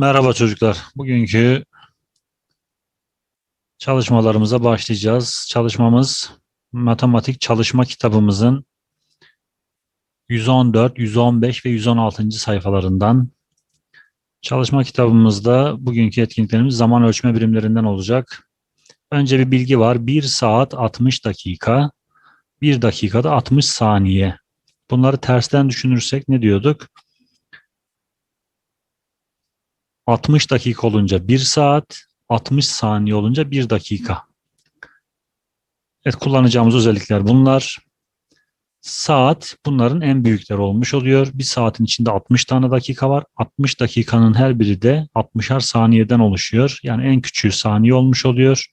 Merhaba çocuklar. Bugünkü çalışmalarımıza başlayacağız. Çalışmamız matematik çalışma kitabımızın 114, 115 ve 116. sayfalarından. Çalışma kitabımızda bugünkü etkinliklerimiz zaman ölçme birimlerinden olacak. Önce bir bilgi var. 1 saat 60 dakika, 1 dakikada 60 saniye. Bunları tersten düşünürsek ne diyorduk? 60 dakika olunca 1 saat, 60 saniye olunca 1 dakika. Evet kullanacağımız özellikler bunlar. Saat bunların en büyükleri olmuş oluyor. Bir saatin içinde 60 tane dakika var. 60 dakikanın her biri de 60'ar saniyeden oluşuyor. Yani en küçüğü saniye olmuş oluyor.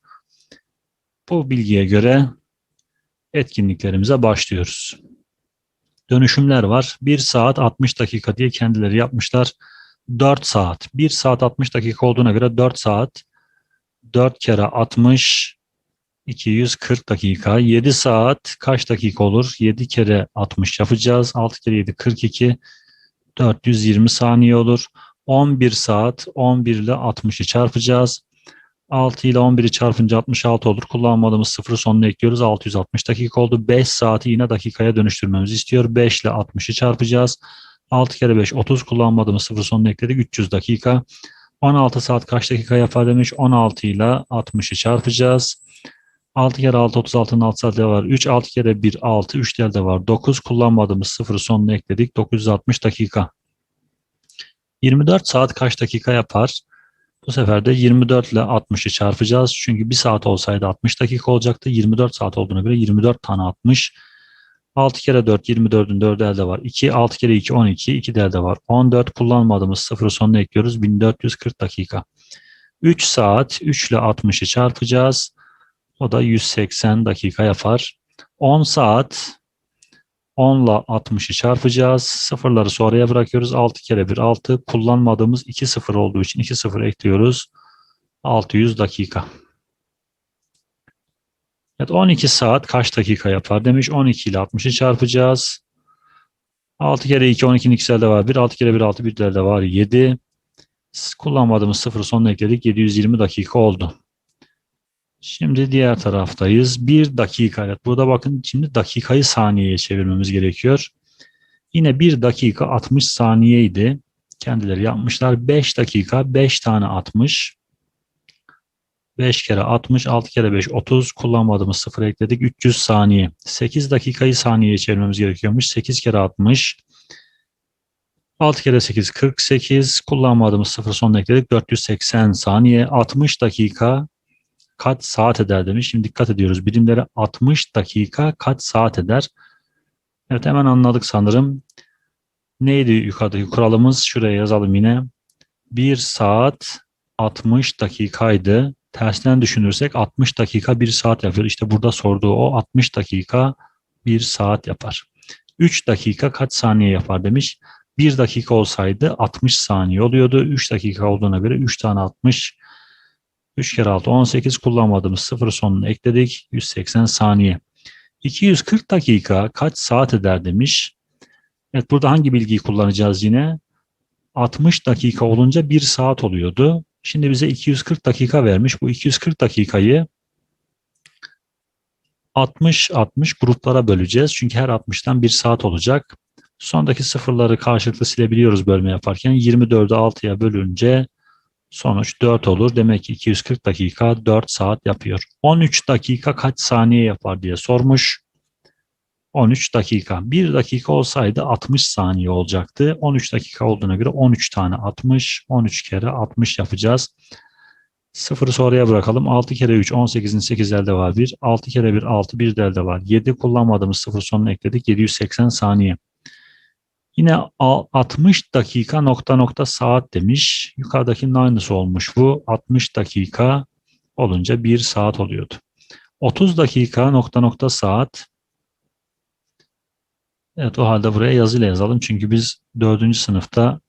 Bu bilgiye göre etkinliklerimize başlıyoruz. Dönüşümler var. 1 saat 60 dakika diye kendileri yapmışlar. 4 saat. 1 saat 60 dakika olduğuna göre 4 saat 4 kere 60 240 dakika. 7 saat kaç dakika olur? 7 kere 60 yapacağız. 6 kere 7 42 420 saniye olur. 11 saat 11 ile 60'ı çarpacağız. 6 ile 11'i çarpınca 66 olur. Kullanmadığımız sıfırı sonuna ekliyoruz. 660 dakika oldu. 5 saati yine dakikaya dönüştürmemizi istiyor. 5 ile 60'ı çarpacağız. 6 kere 5 30 kullanmadığımız sıfır sonuna ekledik 300 dakika. 16 saat kaç dakika yapar demiş. 16 ile 60'ı çarpacağız. 6 kere 6 36'nın 6 saat var. 3 6 kere 1 6 3 de var. 9 kullanmadığımız sıfır sonuna ekledik. 960 dakika. 24 saat kaç dakika yapar? Bu sefer de 24 ile 60'ı çarpacağız. Çünkü 1 saat olsaydı 60 dakika olacaktı. 24 saat olduğuna göre 24 tane 60. 6 kere 4 24'ün 4'ü elde var. 2 6 kere 2 12 2 de elde var. 14 kullanmadığımız sıfırı sonuna ekliyoruz. 1440 dakika. 3 saat 3 ile 60'ı çarpacağız. O da 180 dakika yapar. 10 saat 10 ile 60'ı çarpacağız. Sıfırları sonraya bırakıyoruz. 6 kere 1 6 kullanmadığımız 2 sıfır olduğu için 2 sıfır ekliyoruz. 600 dakika. Evet 12 saat kaç dakika yapar demiş. 12 ile 60'ı çarpacağız. 6 kere 2 12'nin ikisi elde var. 1 6 kere 1 6 bir elde var. 7. Kullanmadığımız sıfır sonuna ekledik. 720 dakika oldu. Şimdi diğer taraftayız. 1 dakika. Evet burada bakın şimdi dakikayı saniyeye çevirmemiz gerekiyor. Yine 1 dakika 60 saniyeydi. Kendileri yapmışlar. 5 dakika 5 tane 60. 5 kere 60, 6 kere 5 30 kullanmadığımız sıfır ekledik. 300 saniye. 8 dakikayı saniyeye çevirmemiz gerekiyormuş. 8 kere 60. 6 kere 8 48 kullanmadığımız sıfır sonuna ekledik. 480 saniye. 60 dakika kaç saat eder demiş. Şimdi dikkat ediyoruz. Birimlere 60 dakika kaç saat eder? Evet hemen anladık sanırım. Neydi yukarıdaki kuralımız? Şuraya yazalım yine. 1 saat 60 dakikaydı tersten düşünürsek 60 dakika 1 saat yapıyor. İşte burada sorduğu o 60 dakika 1 saat yapar. 3 dakika kaç saniye yapar demiş. 1 dakika olsaydı 60 saniye oluyordu. 3 dakika olduğuna göre 3 tane 60. 3 kere 6 18 kullanmadığımız sıfır sonunu ekledik. 180 saniye. 240 dakika kaç saat eder demiş. Evet burada hangi bilgiyi kullanacağız yine? 60 dakika olunca 1 saat oluyordu. Şimdi bize 240 dakika vermiş. Bu 240 dakikayı 60-60 gruplara böleceğiz. Çünkü her 60'tan 1 saat olacak. Sondaki sıfırları karşılıklı silebiliyoruz bölme yaparken. 24'ü 6'ya bölünce sonuç 4 olur. Demek ki 240 dakika 4 saat yapıyor. 13 dakika kaç saniye yapar diye sormuş. 13 dakika. 1 dakika olsaydı 60 saniye olacaktı. 13 dakika olduğuna göre 13 tane 60. 13 kere 60 yapacağız. Sıfırı sonraya bırakalım. 6 kere 3 18'in 8 elde var 1. 6 kere 1 6 bir de elde var. 7 kullanmadığımız sıfır sonuna ekledik. 780 saniye. Yine 60 dakika nokta nokta saat demiş. Yukarıdakinin aynısı olmuş bu. 60 dakika olunca 1 saat oluyordu. 30 dakika nokta nokta saat Evet o halde buraya yazıyla yazalım. Çünkü biz dördüncü sınıfta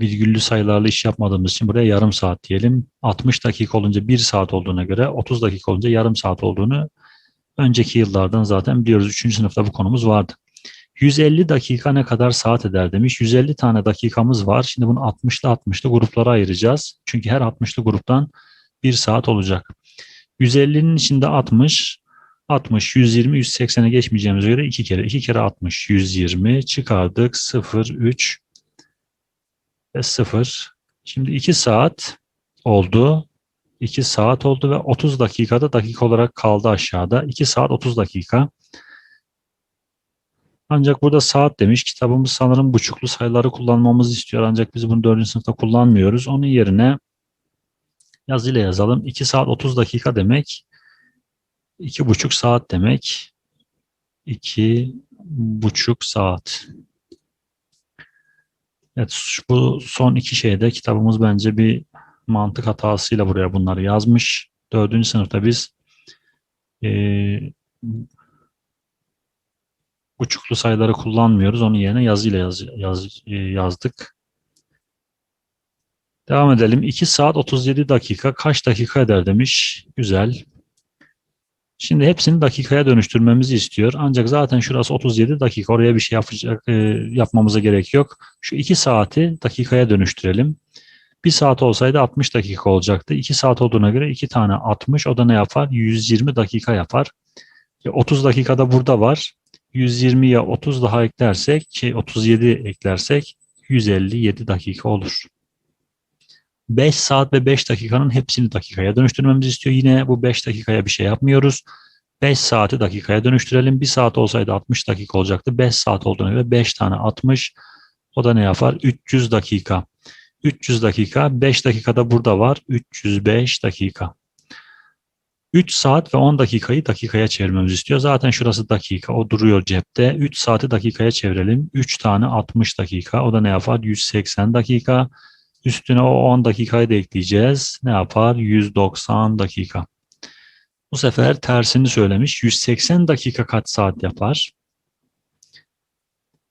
virgüllü sayılarla iş yapmadığımız için buraya yarım saat diyelim. 60 dakika olunca 1 saat olduğuna göre 30 dakika olunca yarım saat olduğunu önceki yıllardan zaten biliyoruz. Üçüncü sınıfta bu konumuz vardı. 150 dakika ne kadar saat eder demiş. 150 tane dakikamız var. Şimdi bunu 60'lı 60'lı gruplara ayıracağız. Çünkü her 60'lı gruptan 1 saat olacak. 150'nin içinde 60, 60, 120, 180'e geçmeyeceğimize göre 2 kere. 2 kere 60, 120 çıkardık. 0, 3 ve 0. Şimdi 2 saat oldu. 2 saat oldu ve 30 dakikada dakika olarak kaldı aşağıda. 2 saat 30 dakika. Ancak burada saat demiş. Kitabımız sanırım buçuklu sayıları kullanmamızı istiyor. Ancak biz bunu 4. sınıfta kullanmıyoruz. Onun yerine yazıyla yazalım. 2 saat 30 dakika demek. 2,5 saat demek. 2,5 saat. Evet bu son iki şeyde kitabımız bence bir mantık hatasıyla buraya bunları yazmış. Dördüncü sınıfta biz e, buçuklu sayıları kullanmıyoruz. Onun yerine yazıyla yaz, yaz, e, yazdık. Devam edelim. 2 saat 37 dakika kaç dakika eder demiş. Güzel. Şimdi hepsini dakikaya dönüştürmemizi istiyor. Ancak zaten şurası 37 dakika. Oraya bir şey yapacak, e, yapmamıza gerek yok. Şu 2 saati dakikaya dönüştürelim. 1 saat olsaydı 60 dakika olacaktı. 2 saat olduğuna göre 2 tane 60. O da ne yapar? 120 dakika yapar. 30 dakikada burada var. 120'ye 30 daha eklersek, şey 37 eklersek 157 dakika olur. 5 saat ve 5 dakikanın hepsini dakikaya dönüştürmemizi istiyor. Yine bu 5 dakikaya bir şey yapmıyoruz. 5 saati dakikaya dönüştürelim. 1 saat olsaydı 60 dakika olacaktı. 5 saat olduğuna göre 5 tane 60. O da ne yapar? 300 dakika. 300 dakika. 5 dakikada burada var. 305 dakika. 3 saat ve 10 dakikayı dakikaya çevirmemizi istiyor. Zaten şurası dakika. O duruyor cepte. 3 saati dakikaya çevirelim. 3 tane 60 dakika. O da ne yapar? 180 dakika. Üstüne o 10 dakikayı da ekleyeceğiz. Ne yapar? 190 dakika. Bu sefer tersini söylemiş. 180 dakika kaç saat yapar?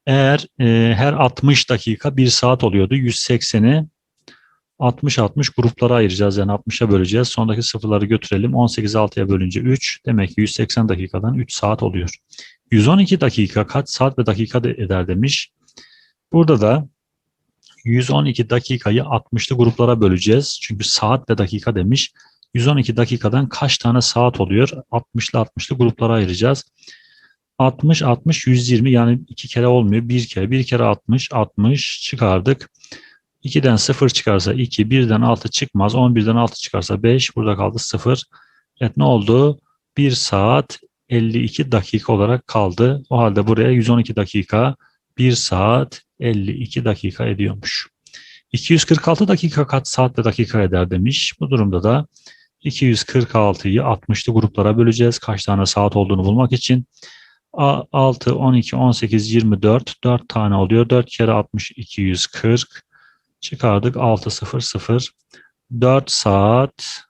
Eğer e, her 60 dakika 1 saat oluyordu. 180'i 60-60 gruplara ayıracağız. Yani 60'a böleceğiz. Sondaki sıfırları götürelim. 18 6'ya bölünce 3. Demek ki 180 dakikadan 3 saat oluyor. 112 dakika kaç saat ve dakika eder demiş. Burada da 112 dakikayı 60'lı gruplara böleceğiz. Çünkü saat ve dakika demiş. 112 dakikadan kaç tane saat oluyor? 60'lı 60'lı gruplara ayıracağız. 60, 60, 120 yani iki kere olmuyor. Bir kere, bir kere 60, 60 çıkardık. 2'den 0 çıkarsa 2, 1'den 6 çıkmaz. 11'den 6 çıkarsa 5, burada kaldı 0. Evet ne oldu? 1 saat 52 dakika olarak kaldı. O halde buraya 112 dakika, 1 saat 52 dakika ediyormuş. 246 dakika kaç saatte dakika eder demiş. Bu durumda da 246'yı 60'lı gruplara böleceğiz. Kaç tane saat olduğunu bulmak için. 6, 12, 18, 24. 4 tane oluyor. 4 kere 60, 240. Çıkardık 6, 0, 0. 4 saat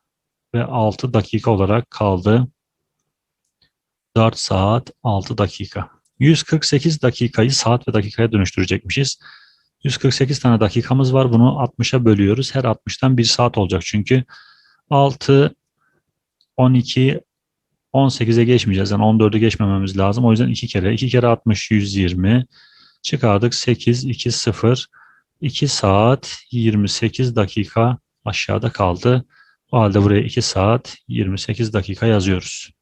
ve 6 dakika olarak kaldı. 4 saat 6 dakika. 148 dakikayı saat ve dakikaya dönüştürecekmişiz. 148 tane dakikamız var. Bunu 60'a bölüyoruz. Her 60'tan 1 saat olacak. Çünkü 6, 12, 18'e geçmeyeceğiz. Yani 14'ü geçmememiz lazım. O yüzden 2 kere. 2 kere 60, 120. Çıkardık 8, 2, 0. 2 saat 28 dakika aşağıda kaldı. O halde buraya 2 saat 28 dakika yazıyoruz.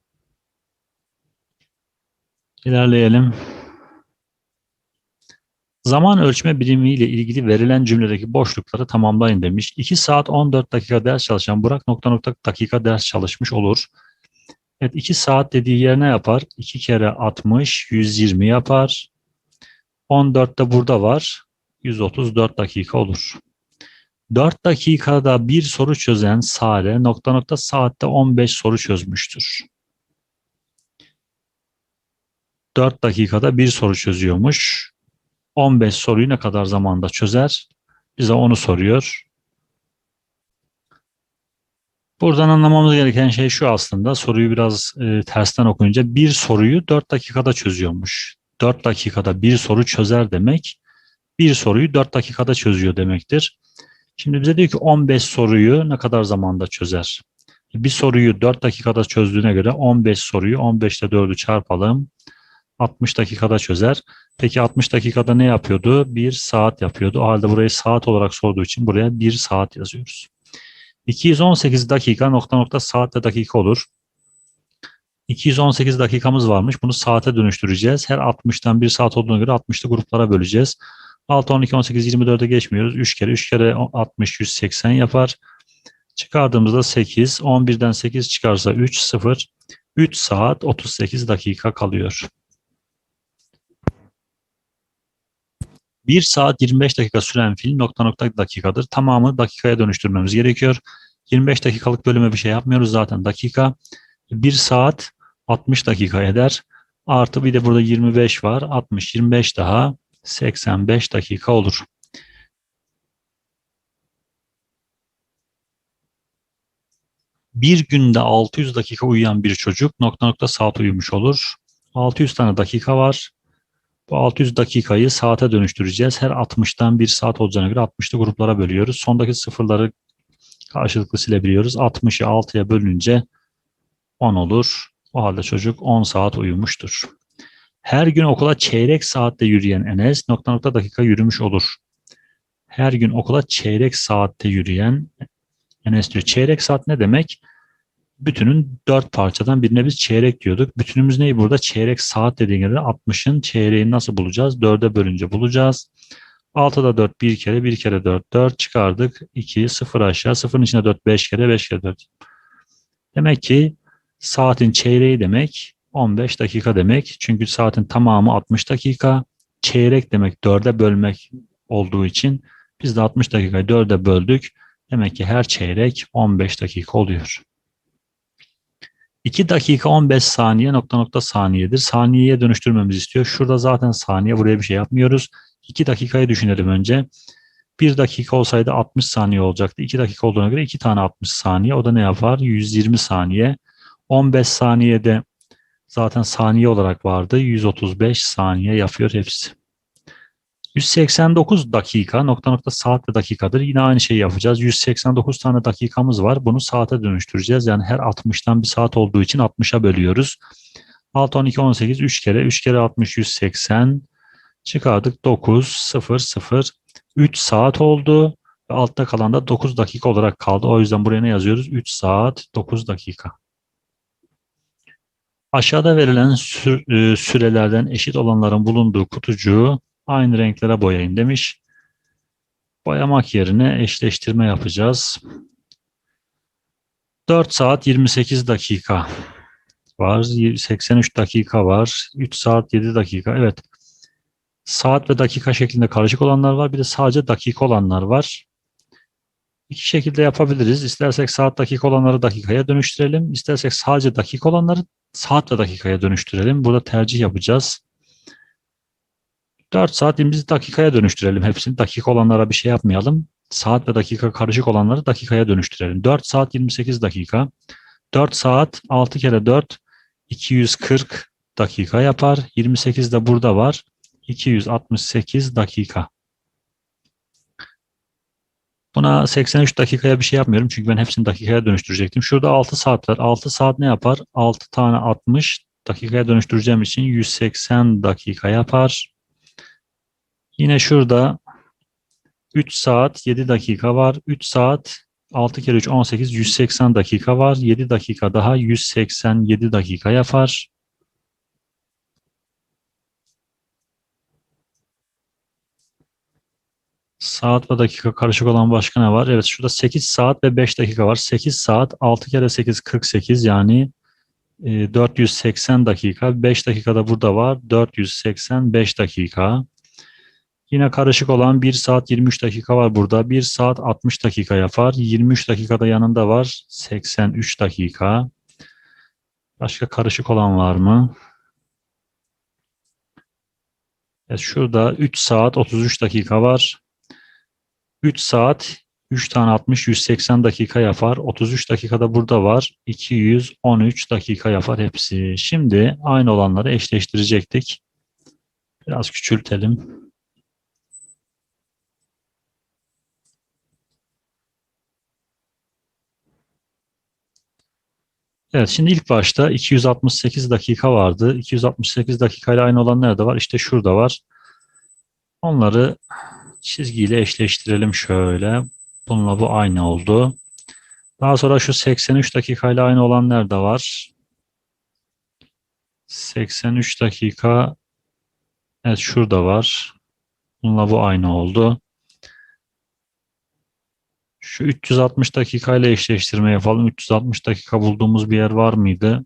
İlerleyelim. Zaman ölçme birimiyle ilgili verilen cümledeki boşlukları tamamlayın demiş. 2 saat 14 dakika ders çalışan Burak nokta nokta dakika ders çalışmış olur. Evet 2 saat dediği yer ne yapar? 2 kere 60, 120 yapar. 14 de burada var. 134 dakika olur. 4 dakikada bir soru çözen Sare nokta nokta saatte 15 soru çözmüştür. 4 dakikada bir soru çözüyormuş. 15 soruyu ne kadar zamanda çözer? Bize onu soruyor. Buradan anlamamız gereken şey şu aslında. Soruyu biraz e, tersten okuyunca bir soruyu 4 dakikada çözüyormuş. 4 dakikada bir soru çözer demek bir soruyu 4 dakikada çözüyor demektir. Şimdi bize diyor ki 15 soruyu ne kadar zamanda çözer? Bir soruyu 4 dakikada çözdüğüne göre 15 soruyu 15 ile 4'ü çarpalım. 60 dakikada çözer. Peki 60 dakikada ne yapıyordu? 1 saat yapıyordu. O halde burayı saat olarak sorduğu için buraya 1 saat yazıyoruz. 218 dakika nokta nokta saatte dakika olur. 218 dakikamız varmış. Bunu saate dönüştüreceğiz. Her 60'tan 1 saat olduğuna göre 60'lı gruplara böleceğiz. 6, 12, 18, 24'e geçmiyoruz. 3 kere 3 kere 60, 180 yapar. Çıkardığımızda 8. 11'den 8 çıkarsa 3, 0. 3 saat 38 dakika kalıyor. 1 saat 25 dakika süren film nokta nokta dakikadır. Tamamı dakikaya dönüştürmemiz gerekiyor. 25 dakikalık bölüme bir şey yapmıyoruz zaten dakika. 1 saat 60 dakika eder. Artı bir de burada 25 var. 60, 25 daha 85 dakika olur. Bir günde 600 dakika uyuyan bir çocuk nokta nokta saat uyumuş olur. 600 tane dakika var. Bu 600 dakikayı saate dönüştüreceğiz. Her 60'tan bir saat olacağına göre 60'lı gruplara bölüyoruz. Sondaki sıfırları karşılıklı silebiliyoruz. 60'ı 6'ya bölünce 10 olur. O halde çocuk 10 saat uyumuştur. Her gün okula çeyrek saatte yürüyen Enes nokta nokta dakika yürümüş olur. Her gün okula çeyrek saatte yürüyen Enes diyor. Çeyrek saat ne demek? Bütünün dört parçadan birine biz çeyrek diyorduk. Bütünümüz neyi burada? Çeyrek saat dediğinde 60'ın çeyreğini nasıl bulacağız? 4'e bölünce bulacağız. 6'da 4 bir kere, bir kere 4, 4 çıkardık. 2, 0 aşağı, 0'ın içine 4, 5 kere, 5 kere 4. Demek ki saatin çeyreği demek 15 dakika demek. Çünkü saatin tamamı 60 dakika. Çeyrek demek 4'e bölmek olduğu için biz de 60 dakikayı 4'e böldük. Demek ki her çeyrek 15 dakika oluyor. 2 dakika 15 saniye nokta nokta saniyedir. Saniyeye dönüştürmemizi istiyor. Şurada zaten saniye buraya bir şey yapmıyoruz. 2 dakikayı düşünelim önce. 1 dakika olsaydı 60 saniye olacaktı. 2 dakika olduğuna göre 2 tane 60 saniye. O da ne yapar? 120 saniye. 15 saniyede zaten saniye olarak vardı. 135 saniye yapıyor hepsi. 189 dakika nokta nokta saat ve dakikadır. Yine aynı şeyi yapacağız. 189 tane dakikamız var. Bunu saate dönüştüreceğiz. Yani her 60'tan bir saat olduğu için 60'a bölüyoruz. 6, 12, 18, 3 kere. 3 kere 60, 180. Çıkardık 9, 0, 0. 3 saat oldu. Ve altta kalan da 9 dakika olarak kaldı. O yüzden buraya ne yazıyoruz? 3 saat 9 dakika. Aşağıda verilen sürelerden eşit olanların bulunduğu kutucuğu aynı renklere boyayın demiş. Boyamak yerine eşleştirme yapacağız. 4 saat 28 dakika var. 83 dakika var. 3 saat 7 dakika. Evet. Saat ve dakika şeklinde karışık olanlar var. Bir de sadece dakika olanlar var. İki şekilde yapabiliriz. İstersek saat dakika olanları dakikaya dönüştürelim. İstersek sadece dakika olanları saat ve dakikaya dönüştürelim. Burada tercih yapacağız. 4 saat biz dakikaya dönüştürelim hepsini. Dakika olanlara bir şey yapmayalım. Saat ve dakika karışık olanları dakikaya dönüştürelim. 4 saat 28 dakika. 4 saat 6 kere 4 240 dakika yapar. 28 de burada var. 268 dakika. Buna 83 dakikaya bir şey yapmıyorum. Çünkü ben hepsini dakikaya dönüştürecektim. Şurada 6 saat var. 6 saat ne yapar? 6 tane 60 dakikaya dönüştüreceğim için 180 dakika yapar. Yine şurada 3 saat 7 dakika var. 3 saat 6 kere 3 18 180 dakika var. 7 dakika daha 187 dakika yapar. Saat ve dakika karışık olan başka ne var? Evet şurada 8 saat ve 5 dakika var. 8 saat 6 kere 8 48 yani 480 e, dakika. 5 dakikada burada var. 485 dakika. Yine karışık olan 1 saat 23 dakika var burada. 1 saat 60 dakika yapar. 23 dakikada yanında var. 83 dakika. Başka karışık olan var mı? Evet, şurada 3 saat 33 dakika var. 3 saat 3 tane 60 180 dakika yapar. 33 dakikada burada var. 213 dakika yapar hepsi. Şimdi aynı olanları eşleştirecektik. Biraz küçültelim. Evet şimdi ilk başta 268 dakika vardı. 268 dakikayla aynı olan nerede var? İşte şurada var. Onları çizgiyle eşleştirelim şöyle. Bununla bu aynı oldu. Daha sonra şu 83 dakikayla aynı olan nerede var? 83 dakika evet şurada var. Bununla bu aynı oldu. Şu 360 dakikayla eşleştirme yapalım. 360 dakika bulduğumuz bir yer var mıydı?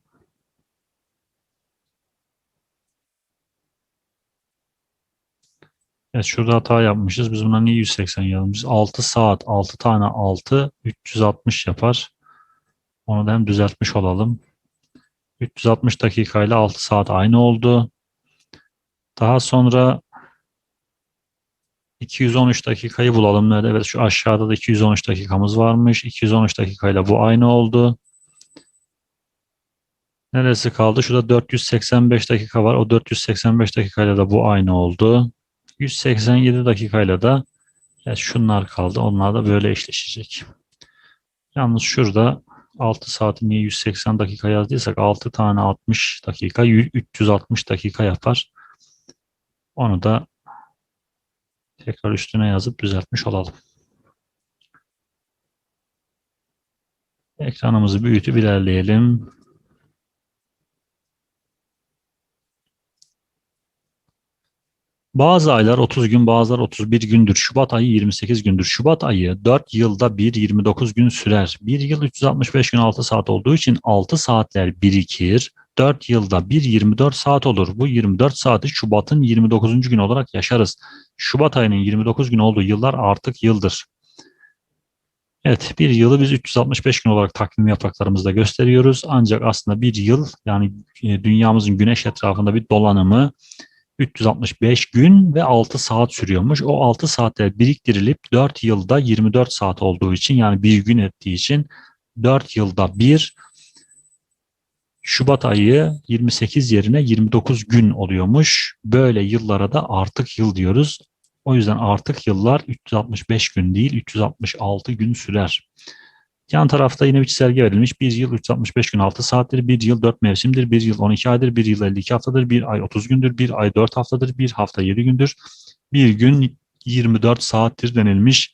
Evet şurada hata yapmışız. Biz buna niye 180 yazmışız? 6 saat 6 tane 6 360 yapar. Onu da hem düzeltmiş olalım. 360 dakikayla 6 saat aynı oldu. Daha sonra 213 dakikayı bulalım. Nerede? Evet şu aşağıda da 213 dakikamız varmış. 213 dakikayla bu aynı oldu. Neresi kaldı? Şurada 485 dakika var. O 485 dakikayla da bu aynı oldu. 187 dakikayla da evet şunlar kaldı. Onlar da böyle eşleşecek. Yalnız şurada 6 saati niye 180 dakika yazdıysak 6 tane 60 dakika 360 dakika yapar. Onu da tekrar üstüne yazıp düzeltmiş olalım. Ekranımızı büyütüp ilerleyelim. Bazı aylar 30 gün, bazılar 31 gündür. Şubat ayı 28 gündür. Şubat ayı 4 yılda bir 29 gün sürer. 1 yıl 365 gün 6 saat olduğu için 6 saatler birikir. 4 yılda bir 24 saat olur. Bu 24 saati Şubat'ın 29. gün olarak yaşarız. Şubat ayının 29 gün olduğu yıllar artık yıldır. Evet bir yılı biz 365 gün olarak takvim yapraklarımızda gösteriyoruz. Ancak aslında bir yıl yani e, dünyamızın güneş etrafında bir dolanımı 365 gün ve 6 saat sürüyormuş. O 6 saatler biriktirilip 4 yılda 24 saat olduğu için yani bir gün ettiği için 4 yılda bir Şubat ayı 28 yerine 29 gün oluyormuş. Böyle yıllara da artık yıl diyoruz. O yüzden artık yıllar 365 gün değil 366 gün sürer. Yan tarafta yine bir çizelge verilmiş. Bir yıl 365 gün 6 saattir, bir yıl 4 mevsimdir, bir yıl 12 aydır, bir yıl 52 haftadır, bir ay 30 gündür, bir ay 4 haftadır, bir hafta 7 gündür, bir gün 24 saattir denilmiş.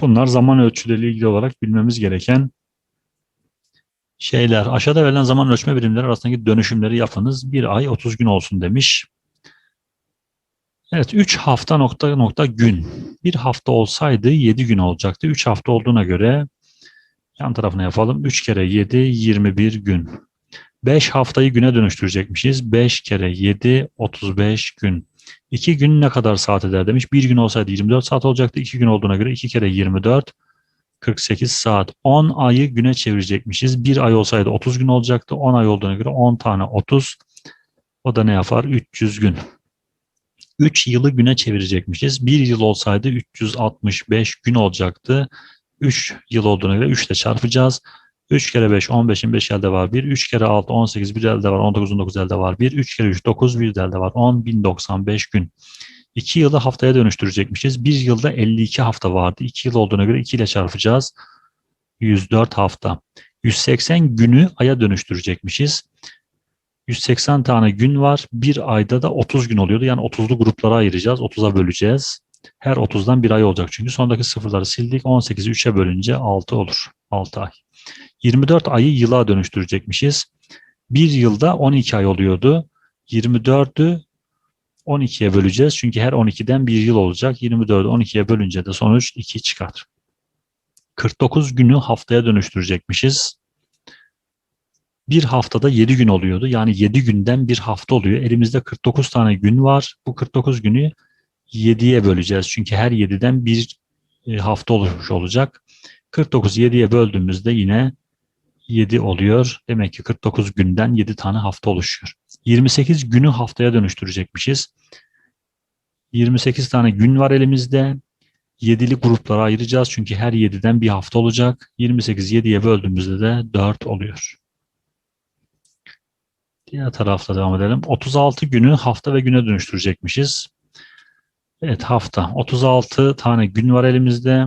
Bunlar zaman ölçüleriyle ilgili olarak bilmemiz gereken şeyler. Aşağıda verilen zaman ölçme birimleri arasındaki dönüşümleri yapınız. Bir ay 30 gün olsun demiş. Evet 3 hafta nokta nokta gün. Bir hafta olsaydı 7 gün olacaktı. 3 hafta olduğuna göre yan tarafına yapalım. 3 kere 7 21 gün. 5 haftayı güne dönüştürecekmişiz. 5 kere 7 35 gün. 2 gün ne kadar saat eder demiş. 1 gün olsaydı 24 saat olacaktı. 2 gün olduğuna göre 2 kere 24 48 saat. 10 ayı güne çevirecekmişiz. 1 ay olsaydı 30 gün olacaktı. 10 ay olduğuna göre 10 tane 30. O da ne yapar? 300 gün. 3 yılı güne çevirecekmişiz. 1 yıl olsaydı 365 gün olacaktı. 3 yıl olduğuna göre 3 ile çarpacağız. 3 kere 5 15'in 5 elde var 1. 3 kere 6 18 bir elde var 19 19 elde var 1. 3 kere 3 9 bir elde var 10 1095 gün. 2 yılı haftaya dönüştürecekmişiz. 1 yılda 52 hafta vardı. 2 yıl olduğuna göre 2 ile çarpacağız. 104 hafta. 180 günü aya dönüştürecekmişiz. 180 tane gün var. Bir ayda da 30 gün oluyordu. Yani 30'lu gruplara ayıracağız. 30'a böleceğiz. Her 30'dan bir ay olacak çünkü. Sondaki sıfırları sildik. 18'i 3'e bölünce 6 olur. 6 ay. 24 ayı yıla dönüştürecekmişiz. Bir yılda 12 ay oluyordu. 24'ü 12'ye böleceğiz. Çünkü her 12'den bir yıl olacak. 24'ü 12'ye bölünce de sonuç 2 çıkar. 49 günü haftaya dönüştürecekmişiz. Bir haftada 7 gün oluyordu. Yani 7 günden bir hafta oluyor. Elimizde 49 tane gün var. Bu 49 günü 7'ye böleceğiz. Çünkü her 7'den bir e, hafta oluşmuş olacak. 49 7'ye böldüğümüzde yine 7 oluyor. Demek ki 49 günden 7 tane hafta oluşuyor. 28 günü haftaya dönüştürecekmişiz. 28 tane gün var elimizde. 7'li gruplara ayıracağız. Çünkü her 7'den bir hafta olacak. 28 7'ye böldüğümüzde de 4 oluyor. Diğer tarafta devam edelim. 36 günü hafta ve güne dönüştürecekmişiz. Evet hafta. 36 tane gün var elimizde.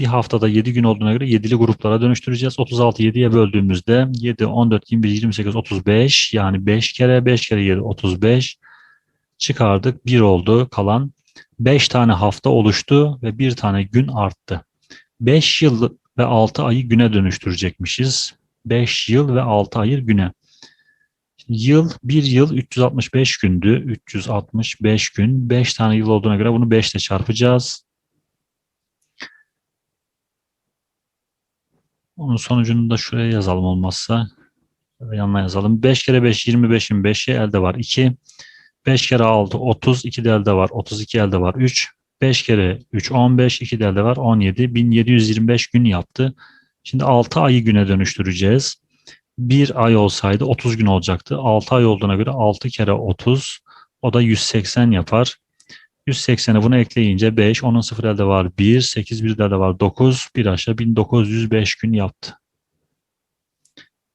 Bir haftada 7 gün olduğuna göre 7'li gruplara dönüştüreceğiz. 36 7'ye böldüğümüzde 7, 14, 21, 28, 35 yani 5 kere 5 kere 7 35 çıkardık. 1 oldu kalan. 5 tane hafta oluştu ve 1 tane gün arttı. 5 yıl ve 6 ayı güne dönüştürecekmişiz. 5 yıl ve 6 ayı güne. Yıl, bir yıl 365 gündü. 365 gün. 5 tane yıl olduğuna göre bunu 5 ile çarpacağız. Onun sonucunu da şuraya yazalım olmazsa. Yanına yazalım. 5 kere 5 25'in 5'i elde var 2. 5 kere 6 30. 2 de elde var. 32 elde var 3. 5 kere 3 15. 2 de elde var 17. 1725 gün yaptı. Şimdi 6 ayı güne dönüştüreceğiz. 1 ay olsaydı 30 gün olacaktı. 6 ay olduğuna göre 6 kere 30 o da 180 yapar. 180'e bunu ekleyince 5, onun 0 elde var 1, 8 bir elde var 9, bir aşağı 1905 gün yaptı.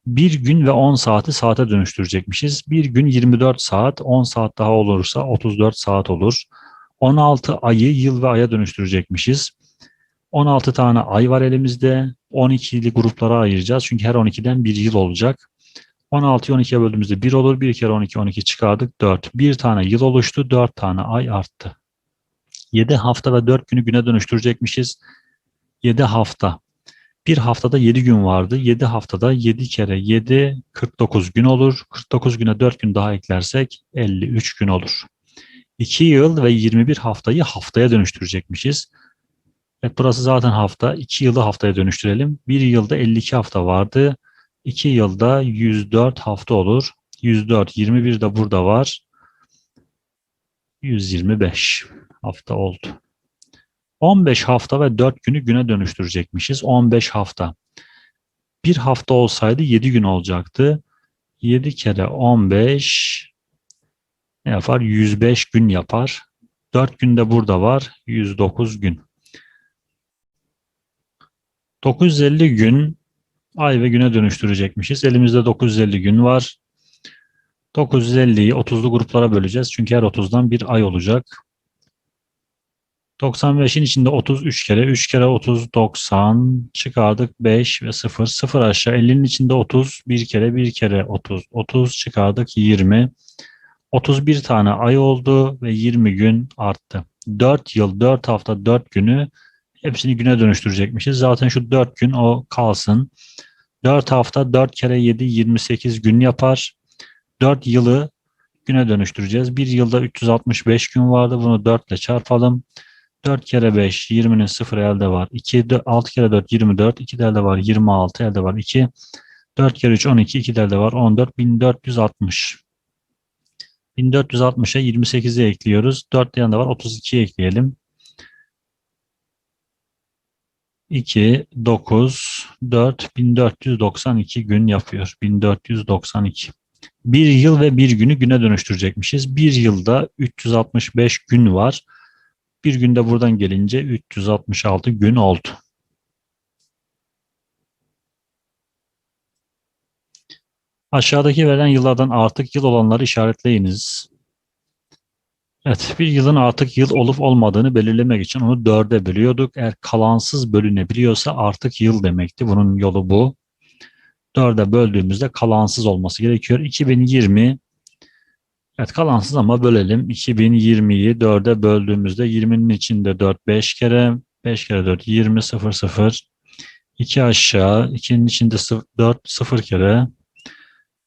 Bir gün ve 10 saati saate dönüştürecekmişiz. Bir gün 24 saat, 10 saat daha olursa 34 saat olur. 16 ayı yıl ve aya dönüştürecekmişiz. 16 tane ay var elimizde. 12'li gruplara ayıracağız. Çünkü her 12'den bir yıl olacak. 16'yı 12'ye böldüğümüzde 1 olur. 1 kere 12, 12 çıkardık 4. Bir tane yıl oluştu. 4 tane ay arttı. 7 hafta ve 4 günü güne dönüştürecekmişiz. 7 hafta. Bir haftada 7 gün vardı. 7 haftada 7 kere 7 49 gün olur. 49 güne 4 gün daha eklersek 53 gün olur. 2 yıl ve 21 haftayı haftaya dönüştürecekmişiz. Evet burası zaten hafta. 2 yılı haftaya dönüştürelim. 1 yılda 52 hafta vardı. 2 yılda 104 hafta olur. 104, 21 de burada var. 125 hafta oldu. 15 hafta ve 4 günü güne dönüştürecekmişiz. 15 hafta. Bir hafta olsaydı 7 gün olacaktı. 7 kere 15 ne yapar? 105 gün yapar. 4 günde burada var. 109 gün. 950 gün ay ve güne dönüştürecekmişiz. Elimizde 950 gün var. 950'yi 30'lu gruplara böleceğiz. Çünkü her 30'dan bir ay olacak. 95'in içinde 30 3 kere. 3 kere 30 90 çıkardık 5 ve 0. 0 aşağı 50'nin içinde 30 bir kere bir kere 30. 30 çıkardık 20. 31 tane ay oldu ve 20 gün arttı. 4 yıl 4 hafta 4 günü hepsini güne dönüştürecekmişiz. Zaten şu 4 gün o kalsın. 4 hafta 4 kere 7 28 gün yapar. 4 yılı güne dönüştüreceğiz. Bir yılda 365 gün vardı. Bunu 4 ile çarpalım. 4 kere 5 20'nin 0 elde var. 2 6 kere 4 24. 2 elde var 26 elde var 2. 4 kere 3 12 2 elde var 14 1460. 1460'a 28'i ekliyoruz. 4 yanında var 32 ekleyelim. 2, 9, 4, 1492 gün yapıyor. 1492. Bir yıl ve bir günü güne dönüştürecekmişiz. Bir yılda 365 gün var. Bir günde buradan gelince 366 gün oldu. Aşağıdaki verilen yıllardan artık yıl olanları işaretleyiniz. Evet, bir yılın artık yıl olup olmadığını belirlemek için onu dörde bölüyorduk. Eğer kalansız bölünebiliyorsa artık yıl demekti. Bunun yolu bu. Dörde böldüğümüzde kalansız olması gerekiyor. 2020 Evet kalansız ama bölelim. 2020'yi 4'e böldüğümüzde 20'nin içinde 4 5 kere 5 kere 4 20 0 0 2 aşağı 2'nin içinde 4 0 kere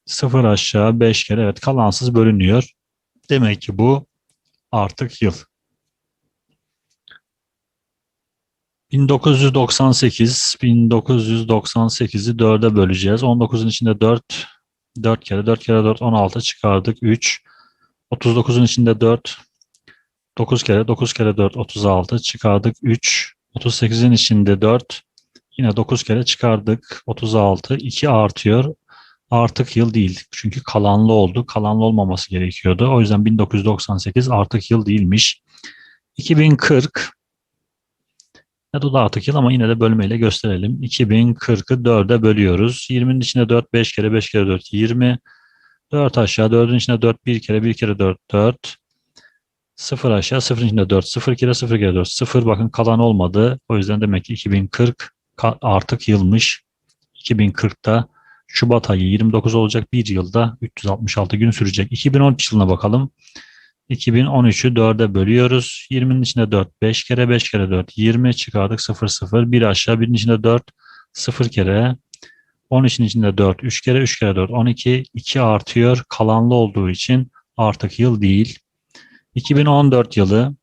0 aşağı 5 kere evet kalansız bölünüyor. Demek ki bu artık yıl. 1998 1998'i 4'e böleceğiz. 19'un içinde 4 4 kere 4 kere 4 16 çıkardık 3 39'un içinde 4 9 kere 9 kere 4 36 çıkardık 3 38'in içinde 4 yine 9 kere çıkardık 36 2 artıyor artık yıl değil çünkü kalanlı oldu kalanlı olmaması gerekiyordu o yüzden 1998 artık yıl değilmiş 2040 ya da artık yıl ama yine de bölmeyle gösterelim 2040'ı 4'e bölüyoruz 20'nin içinde 4 5 kere 5 kere 4 20 4 aşağı 4'ün içinde 4 1 kere 1 kere 4 4 0 aşağı 0'ın içinde 4. 0 kere 0 kere 4. 0 bakın kalan olmadı. O yüzden demek ki 2040 ka- artık yılmış. 2040'ta Şubat ayı 29 olacak. Bir yılda 366 gün sürecek. 2013 yılına bakalım. 2013'ü 4'e bölüyoruz. 20'nin içinde 4. 5 kere 5 kere 4. 20 çıkardık 0 0. 1 aşağı 1'in içinde 4. 0 kere 13'ün içinde 4. 3 kere 3 kere 4. 12. 2 artıyor. Kalanlı olduğu için artık yıl değil. 2014 yılı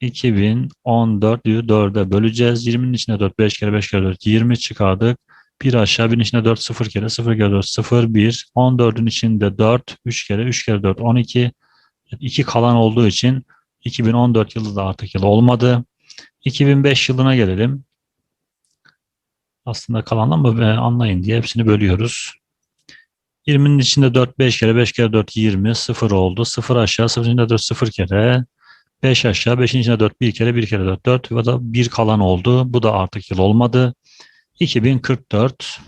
2014 diyor 4'e böleceğiz. 20'nin içinde 4, 5 kere 5 kere 4, 20 çıkardık. 1 aşağı 1'in içinde 4, 0 kere 0 kere 4, 0, 1. 14'ün içinde 4, 3 kere 3 kere 4, 12. 2 kalan olduğu için 2014 yılı da artık yıl olmadı. 2005 yılına gelelim. Aslında kalandan mı anlayın diye hepsini bölüyoruz. 20'nin içinde 4, 5 kere 5 kere 4, 20, 0 oldu. 0 aşağı, 0'ın içinde 4, 0 kere. 5 aşağı, 5'in içinde 4, 1 kere, 1 kere 4, 4 ve da 1 kalan oldu. Bu da artık yıl olmadı. 2044.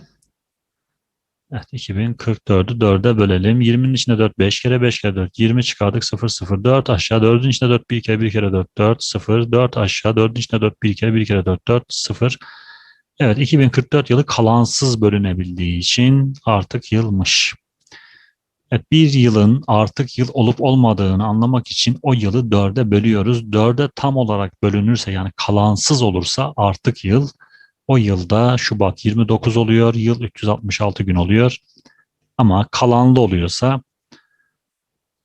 Evet 2044'ü 4'e bölelim. 20'nin içinde 4, 5 kere 5 kere 4, 20 çıkardık 0, 0, 4 aşağı, 4'ün içinde 4, 1 kere 1 kere 4, 4, 0, 4 aşağı, 4'ün içinde 4, 1 kere 1 kere 4, 4, 0. Evet 2044 yılı kalansız bölünebildiği için artık yılmış. Evet, bir yılın artık yıl olup olmadığını anlamak için o yılı dörde bölüyoruz. Dörde tam olarak bölünürse yani kalansız olursa artık yıl o yılda Şubat 29 oluyor. Yıl 366 gün oluyor. Ama kalanlı oluyorsa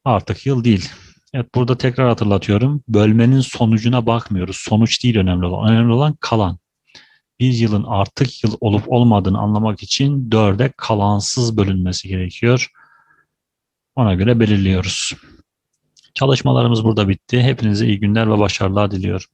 artık yıl değil. Evet burada tekrar hatırlatıyorum. Bölmenin sonucuna bakmıyoruz. Sonuç değil önemli olan. Önemli olan kalan. Bir yılın artık yıl olup olmadığını anlamak için dörde kalansız bölünmesi gerekiyor. Ona göre belirliyoruz. Çalışmalarımız burada bitti. Hepinize iyi günler ve başarılar diliyorum.